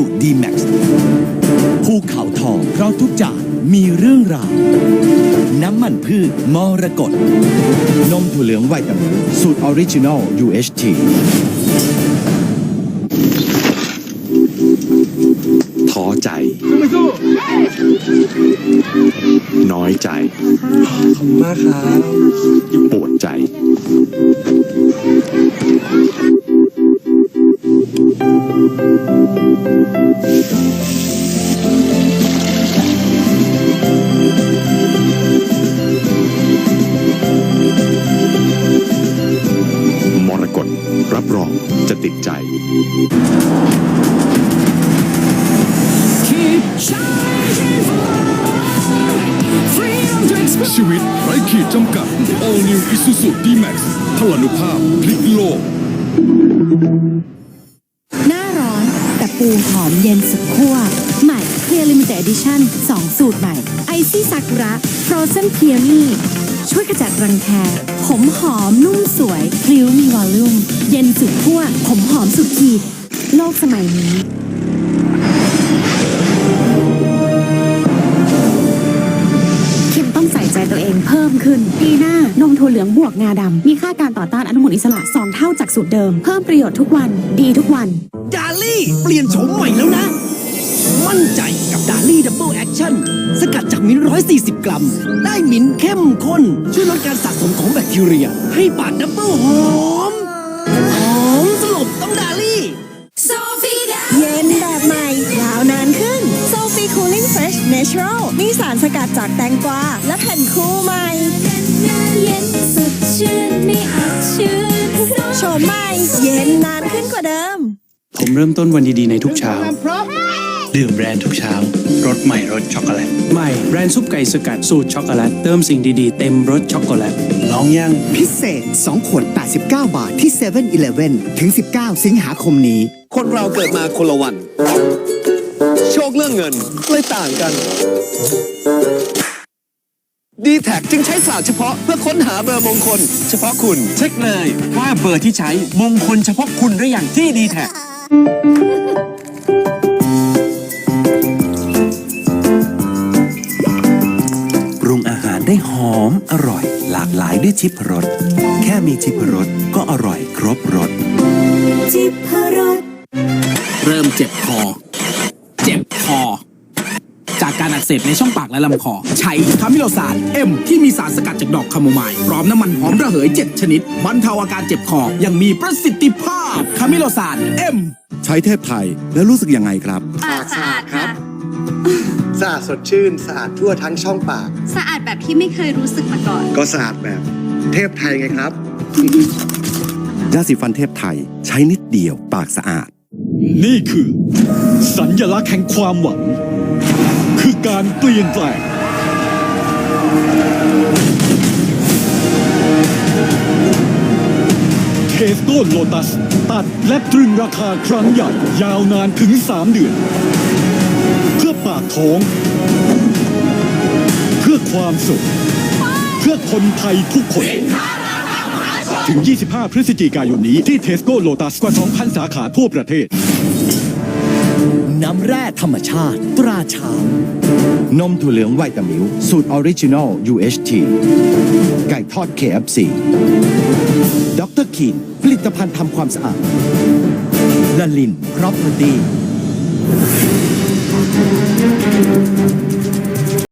สูตรดีแม็กซ์ภูเขาทองเพราะทุกจานมีเรื่องราว น้ำมันพืชมรกตนมถั่วเหลืองไวตามิลสูตรออริจินอล UHT ท้อใจ น้อยใจ ขอบคุณมากครับ ชีวิตไร้ขีดจำกัด All New Isuzu D-Max พลานุภาพพลิกโลก หน้าร้อนแต่ปูหอมเย็นสุดขั้วใหม่ Clear Limited Edition 2สูตรใหม่ไอซี่ซากุระ Frozen Peony ช่วยขจัดรังแค ผมหอมนุ่มสวยพลิ้วมีวอลลุ่ม เย็นสุดขั้วผมหอมสุดขีด โลกสมัยนี้ น ปีหน้านมถั่วเหลืองบวกงาดำมีค่าการต่อต้านอนุมูลอิสระ 2 เท่าจากสูตรเดิม เพิ่มประโยชน์ทุกวัน ดีทุกวัน ดาลี่ เปลี่ยนโฉมใหม่แล้วนะ มั่นใจกับดาลี่ดับเบิลแอคชั่นสกัดจากมิ้นท์140กรัม ได้มิ้นท์เข้มข้น ช่วยลดการสะสมของแบคทีเรีย ให้ปากดับเบิลหอมหอมสลบต้องดาลี่เย็นแบบใหม่ยาวนานขึ้น Sophie Cooling Fresh Natural มีสารสกัดจากแตงกวาและแผ่นคู่ใหม่ เย็นสดชื่นไม่อับชื้นโฉมใหม่เย็นนานขึ้นกว่าเดิม ผมเริ่มต้นวันดีๆในทุกเช้า ดื่มแบรนด์ทุกเช้ารสใหม่รสช็อกโกแลต ใหม่แบรนด์ซุปไก่สกัดสูตรช็อกโกแลต เติมสิ่งดีๆ เต็มรสช็อกโกแลตลองยัง พิเศษ 2 ขวด 89 บาทที่7 e เ e ่ e อถึง 19 สิงหาคมนี้ คนเราเกิดมาคนละวัน โชคเรื่องเงินเลยต่างกัน d t แทจึงใช้ศาสตร์เฉพาะเพื่อค้นหาเบอร์มงคล เฉพาะคุณ เช็คเลยว่าเบอร์ที่ใช้มงคลเฉพาะคุณหรืออย่างที่ดีแท็ปรุงอาหารได้หอมอร่อย หลากหลายด้วยชิพรสแค่มีชิพรสก็อร่อยครบรสเริ่มเจ็บคอเจ็บคอ จากการอักเสบในช่องปากและลำคอ ใช้คามิโลซานเอ็มที่มีสารสกัดจากดอกคาโมไมล์พร้อมน้ำมันหอมระเหย 7 ชนิดบรรเทาอาการเจ็บคออยังมีประสิทธิภาพคามิโลซานเอ็มใช้เทพไทยแล้วรู้สึกยังไงครับ ปากสะอาดค่ะสะอาดสดชื่นสะอาดทั่วทั้งช่องปาก สะอาดแบบที่ไม่เคยรู้สึกมาก่อน ก็สะอาดแบบ เทพไทยไงครับ ยาสีฟันเทพไทย ใช้นิดเดียวปากสะอาด นี่คือ สัญลักษณ์แห่งความหวังคือ การเปลี่ยนแปลงเทสโก้โลตัส ตัดและตรึงราคาครั้งใหญ่ ยาวนานถึง 3 เดือน เพื่อปากท้อง เพื่อความสุข เพื่อคนไทยทุกคน ถึง 25 พฤศจิกายนนี้ที่เทสโก้โลตัสกว่า 2,000 สาขาทั่วประเทศ น้ำแร่ธรรมชาติตราช้างนมถั่วเหลืองไวตามิวสูตรออริจินอล UHT ไก่ทอด KFC ด็อกเตอร์คีนผลิตภัณฑ์ทำความสะอาดละลินพรอพเพอร์ตี้